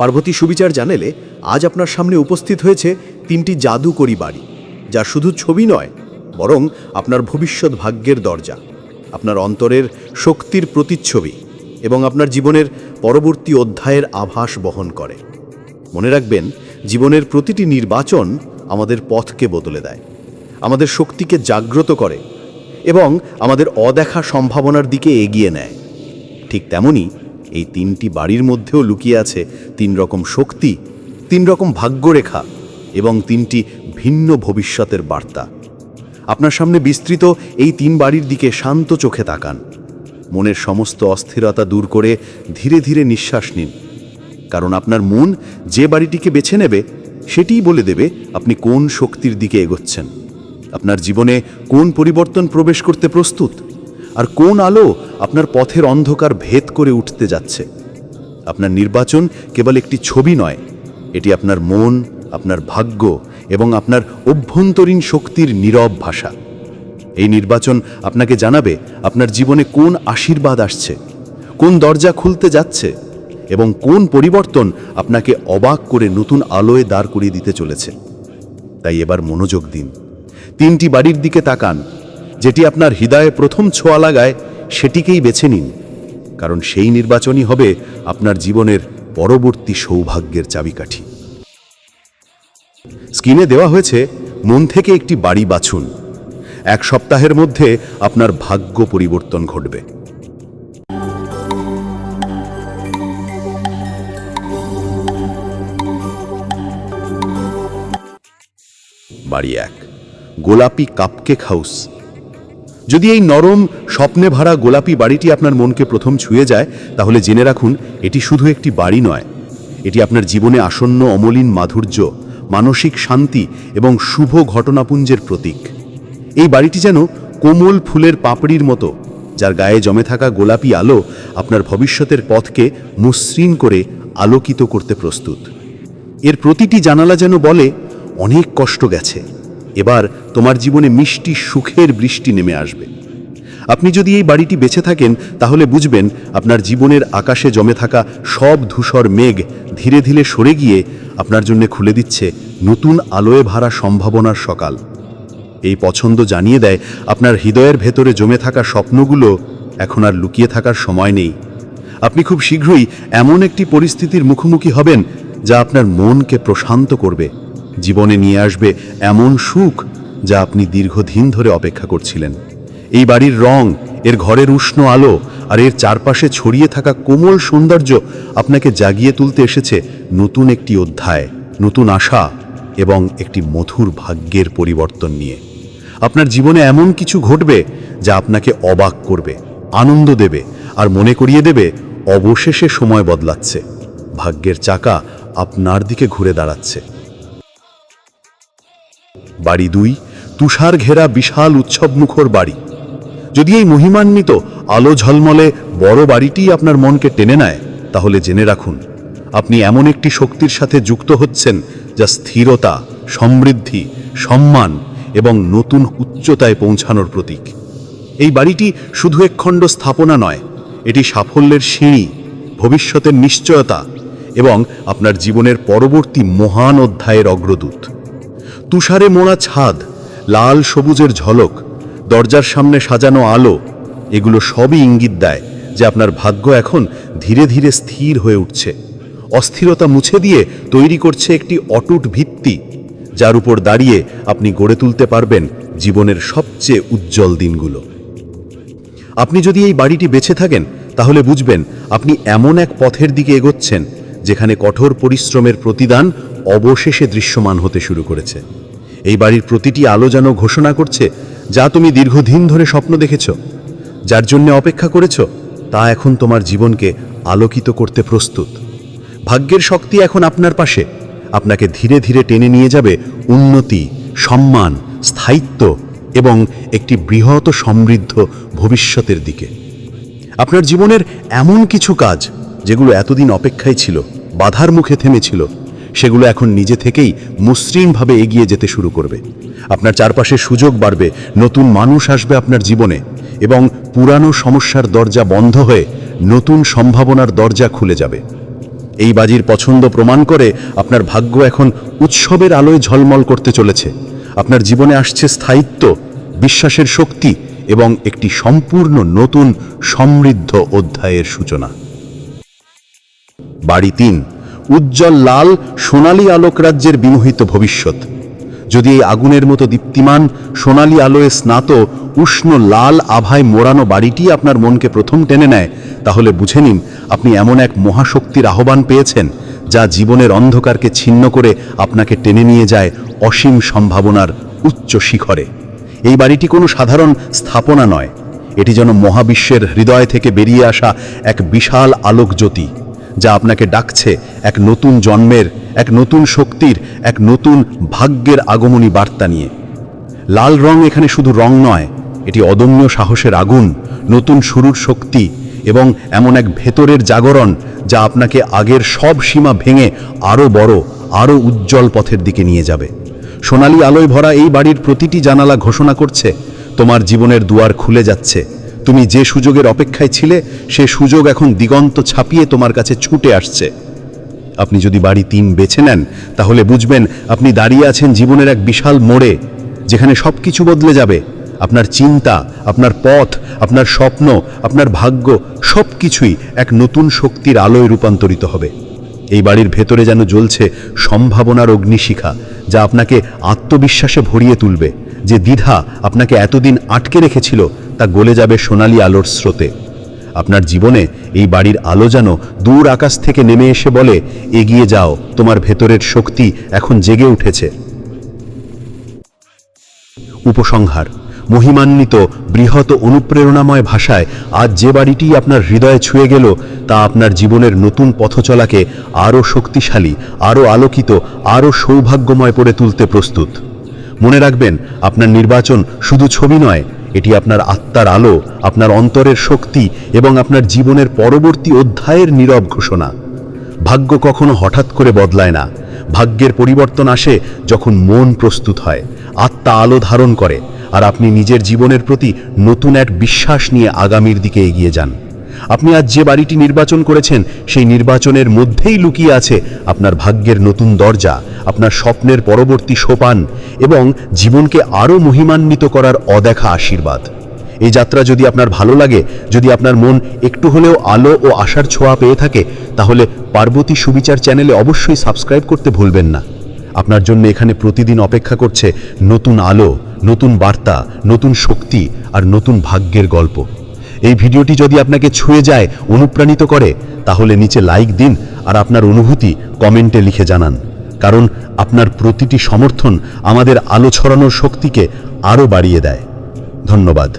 পার্বতী সুবিচার জানেলে আজ আপনার সামনে উপস্থিত হয়েছে তিনটি জাদুকরি বাড়ি, যা শুধু ছবি নয়, বরং আপনার ভবিষ্যৎ ভাগ্যের দরজা, আপনার অন্তরের শক্তির প্রতিচ্ছবি এবং আপনার জীবনের পরবর্তী অধ্যায়ের আভাস বহন করে। মনে রাখবেন, জীবনের প্রতিটি নির্বাচন আমাদের পথকে বদলে দেয়, আমাদের শক্তিকে জাগ্রত করে এবং আমাদের অদেখা সম্ভাবনার দিকে এগিয়ে নেয়। ঠিক তেমনি এই তিনটি বাড়ির মধ্যেও লুকিয়ে আছে তিন রকম শক্তি, তিন রকম ভাগ্যরেখা এবং তিনটি ভিন্ন ভবিষ্যতের বার্তা। আপনার সামনে বিস্তৃত এই তিন বাড়ির দিকে শান্ত চোখে তাকান। মনের সমস্ত অস্থিরতা দূর করে ধীরে ধীরে নিঃশ্বাস নিন। কারণ আপনার মন যে বাড়িটিকে বেছে নেবে, সেটিই বলে দেবে আপনি কোন শক্তির দিকে এগোচ্ছেন। আপনার জীবনে কোন পরিবর্তন প্রবেশ করতে প্রস্তুত? আর কোন আলো আপনার পথের অন্ধকার ভেদ করে উঠতে যাচ্ছে? আপনার নির্বাচন কেবল একটি ছবি নয়, এটি আপনার মন, আপনার ভাগ্য এবং আপনার অভ্যন্তরীণ শক্তির নীরব ভাষা। এই নির্বাচন আপনাকে জানাবে আপনার জীবনে কোন আশীর্বাদ আসছে, কোন দরজা খুলতে যাচ্ছে এবং কোন পরিবর্তন আপনাকে অবাক করে নতুন আলোয় দাঁড় করিয়ে দিতে চলেছে। তাই এবার মনোযোগ দিন। তিনটি বাড়ির দিকে তাকান। যেটি আপনার হৃদয়ে প্রথম ছোঁয়া লাগায়, সেটিকেই বেছে নিন। কারণ সেই নির্বাচনই হবে আপনার জীবনের পরবর্তী সৌভাগ্যের চাবিকাঠি। স্ক্রিনে দেওয়া হয়েছে, মন থেকে একটি বাড়ি বাছুন। এক সপ্তাহের মধ্যে আপনার ভাগ্য পরিবর্তন ঘটবে। বাড়ি এক। গোলাপি কাপকেক হাউস। যদি এই নরম, স্বপ্নে ভরা গোলাপি বাড়িটি আপনার মনকে প্রথম ছুঁয়ে যায়, তাহলে জেনে রাখুন, এটি শুধু একটি বাড়ি নয়। এটি আপনার জীবনে আসন্ন অমলিন মাধুর্য, মানসিক শান্তি এবং শুভ ঘটনাপুঞ্জের প্রতীক। এই বাড়িটি যেন কোমল ফুলের পাপড়ির মতো, যার গায়ে জমে থাকা গোলাপি আলো আপনার ভবিষ্যতের পথকে মসৃণ করে আলোকিত করতে প্রস্তুত। এর প্রতিটি জানালা যেন বলে, অনেক কষ্ট গেছে। এবার তোমার জীবনে মিষ্টি সুখের বৃষ্টি নেমে আসবে। আপনি যদি এই বাড়িটি বেঁচে থাকেন, তাহলে বুঝবেন আপনার জীবনের আকাশে জমে থাকা সব ধূসর মেঘ ধীরে ধীরে সরে গিয়ে আপনার জন্য খুলে দিচ্ছে নতুন আলোয় ভরা সম্ভাবনার সকাল। এই পছন্দ জানিয়ে দেয়, আপনার হৃদয়ের ভেতরে জমে থাকা স্বপ্নগুলো এখন আর লুকিয়ে থাকার সময় নেই। আপনি খুব শীঘ্রই এমন একটি পরিস্থিতির মুখোমুখি হবেন, যা আপনার মনকে প্রশান্ত করবে। জীবনে নিয়ে আসবে এমন সুখ যা আপনি দীর্ঘদিন ধরে অপেক্ষা করছিলেন। এই বাড়ির রং, এর ঘরের উষ্ণ আলো আর এর চারপাশে ছড়িয়ে থাকা কোমল সৌন্দর্য আপনাকে জাগিয়ে তুলতে এসেছে নতুন একটি অধ্যায়, নতুন আশা এবং একটি মধুর ভাগ্যের পরিবর্তন নিয়ে। আপনার জীবনে এমন কিছু ঘটবে যা আপনাকে অবাক করবে, আনন্দ দেবে আর মনে করিয়ে দেবে অবশেষে সময় বদলাচ্ছে। ভাগ্যের চাকা আপনার দিকে ঘুরে দাঁড়াচ্ছে। বাড়ি দুই, তুষার ঘেরা বিশাল উৎসবমুখর বাড়ি। যদি এই মহিমান্বিত আলো ঝলমলে বড় বাড়িটি আপনার মনকে টেনে নেয়, তাহলে জেনে রাখুন, আপনি এমন একটি শক্তির সাথে যুক্ত হচ্ছেন যা স্থিরতা, সমৃদ্ধি, সম্মান এবং নতুন উচ্চতায় পৌঁছানোর প্রতীক। এই বাড়িটি শুধু একখণ্ড স্থাপনা নয়, এটি সাফল্যের সিঁড়ি, ভবিষ্যতের নিশ্চয়তা এবং আপনার জীবনের পরবর্তী মহান অধ্যায়ের অগ্রদূত। তুষারে মোড়া ছাদ, লাল সবুজের ঝলক, দরজার সামনে সাজানো আলো, এগুলো সবই ইঙ্গিত দেয় যে আপনার ভাগ্য এখন ধীরে ধীরে স্থির হয়ে উঠছে। অস্থিরতা মুছে দিয়ে তৈরি করছে একটি অটুট ভিত্তি, যার উপর দাঁড়িয়ে আপনি গড়ে তুলতে পারবেন জীবনের সবচেয়ে উজ্জ্বল দিনগুলো। আপনি যদি এই বাড়িটি বেছে থাকেন, তাহলে বুঝবেন আপনি এমন এক পথের দিকে এগোচ্ছেন, যেখানে কঠোর পরিশ্রমের প্রতিদান অবশেষে দৃশ্যমান হতে শুরু করেছে। এই বাড়ির প্রতিটি আলো যেন ঘোষণা করছে, যা তুমি দীর্ঘদিন ধরে স্বপ্ন দেখেছ। যার জন্য অপেক্ষা করেছ, তা এখন তোমার জীবনকে আলোকিত করতে প্রস্তুত। ভাগ্যের শক্তি এখন আপনার পাশে। আপনাকে ধীরে ধীরে টেনে নিয়ে যাবে উন্নতি, সম্মান, স্থায়িত্ব এবং একটি বৃহৎ সমৃদ্ধ ভবিষ্যতের দিকে। আপনার জীবনের এমন কিছু কাজ, যেগুলো এতদিন অপেক্ষায় ছিল, বাধার মুখে থেমেছিল সেগুলো এখন নিজে থেকেই মসৃণভাবে এগিয়ে যেতে শুরু করবে। আপনার চারপাশে সুযোগ বাড়বে, নতুন মানুষ আসবে আপনার জীবনে এবং পুরানো সমস্যার দরজা বন্ধ হয়ে নতুন সম্ভাবনার দরজা খুলে যাবে। এই বাজির পছন্দ প্রমাণ করে আপনার ভাগ্য এখন উৎসবের আলোয় ঝলমল করতে চলেছে। আপনার জীবনে আসছে স্থায়িত্ব, বিশ্বাসের শক্তি এবং একটি সম্পূর্ণ নতুন সমৃদ্ধ অধ্যায়ের সূচনা। বাড়ি তিন। উজ্জ্বল লাল, সোনালী আলোক রাজ্যের বিমোহিত ভবিষ্যৎ। যদি এই আগুনের মতো দীপ্তিমান, সোনালী আলোয় স্নাত উষ্ণ লাল আভায় মোড়ানো বাড়িটি আপনার মনকে প্রথম টেনে নেয়, তাহলে বুঝে নিন আপনি এমন এক মহাশক্তির আহ্বান পেয়েছেন, যা জীবনের অন্ধকারকে ছিন্ন করে আপনাকে টেনে নিয়ে যায় অসীম সম্ভাবনার উচ্চ শিখরে। এই বাড়িটি কোনো সাধারণ স্থাপনা নয়, এটি যেন মহাবিশ্বের হৃদয় থেকে বেরিয়ে আসা এক বিশাল আলোকজ্যোতি। যা আপনাকে ডাকছে এক নতুন জন্মের, এক নতুন শক্তির, এক নতুন ভাগ্যের আগমনী বার্তা নিয়ে। লাল রং এখানে শুধু রং নয়, এটি অদম্য সাহসের আগুন, নতুন শুরুর শক্তি এবং এমন এক ভেতরের জাগরণ যা আপনাকে আগের সব সীমা ভেঙে আরও বড় আরও উজ্জ্বল পথের দিকে নিয়ে যাবে। সোনালী আলোয় ভরা এই বাড়ির প্রতিটি জানালা ঘোষণা করছে, তোমার জীবনের দুয়ার খুলে যাচ্ছে। তুমি যে সুযোগের অপেক্ষায় ছিলে, সে সুযোগ এখন দিগন্ত ছাপিয়ে তোমার কাছে ছুটে আসছে। আপনি যদি বাড়ি তিন বেছে নেন, তাহলে বুঝবেন আপনি দাঁড়িয়ে আছেন জীবনের এক বিশাল মোড়ে, যেখানে সব কিছু বদলে যাবে। আপনার চিন্তা, আপনার পথ, আপনার স্বপ্ন, আপনার ভাগ্য সব কিছুই এক নতুন শক্তির আলোয় রূপান্তরিত হবে। এই বাড়ির ভেতরে যেন জ্বলছে সম্ভাবনার অগ্নিশিখা, যা আপনাকে আত্মবিশ্বাসে ভরিয়ে তুলবে। যে দ্বিধা আপনাকে এতদিন আটকে রেখেছিল তা গলে যাবে সোনালী আলোর স্রোতে। আপনার জীবনে এই বাড়ির আলো যেন দূর আকাশ থেকে নেমে এসে বলে, এগিয়ে যাও, তোমার ভেতরের শক্তি এখন জেগে উঠেছে। উপসংহার, মহিমান্বিত, বৃহৎ অনুপ্রেরণাময় ভাষায় আজ যে বাড়িটি আপনার হৃদয়ে ছুঁয়ে গেল, তা আপনার জীবনের নতুন পথচলাকে আরও শক্তিশালী, আরও আলোকিত, আরও সৌভাগ্যময় করে তুলতে প্রস্তুত। মনে রাখবেন, আপনার নির্বাচন শুধু ছবি নয় এটি আপনার আত্মার আলো, আপনার অন্তরের শক্তি এবং আপনার জীবনের পরবর্তী অধ্যায়ের নীরব ঘোষণা। ভাগ্য কখনো হঠাৎ করে বদলায় না। ভাগ্যের পরিবর্তন আসে যখন মন প্রস্তুত হয়, আত্মা আলো ধারণ করে, আর আপনি নিজের জীবনের প্রতি নতুন এক বিশ্বাস নিয়ে আগামীর দিকে এগিয়ে যান। আপনি আজ যে বাড়িটি নির্বাচন করেছেন, সেই নির্বাচনের মধ্যেই লুকিয়ে আছে আপনার ভাগ্যের নতুন দরজা, আপনার স্বপ্নের পরবর্তী সোপান এবং জীবনকে আরও মহিমান্বিত করার অদেখা আশীর্বাদ। এই যাত্রা যদি আপনার ভালো লাগে, যদি আপনার মন একটু হলেও আলো ও আশার ছোঁয়া পেয়ে থাকে, তাহলে পার্বতী সুবিচার চ্যানেলে অবশ্যই সাবস্ক্রাইব করতে ভুলবেন না। আপনার জন্য এখানে প্রতিদিন অপেক্ষা করছে নতুন আলো, নতুন বার্তা, নতুন শক্তি আর নতুন ভাগ্যের গল্প। এই ভিডিওটি যদি আপনাকে ছুঁয়ে যায়, অনুপ্রাণিত করে, তাহলে নিচে লাইক দিন আর আপনার অনুভূতি কমেন্টে লিখে জানান। কারণ আপনার প্রতিটি সমর্থন আমাদের আলো ছড়ানোর শক্তিকে আরও বাড়িয়ে দেয়। ধন্যবাদ।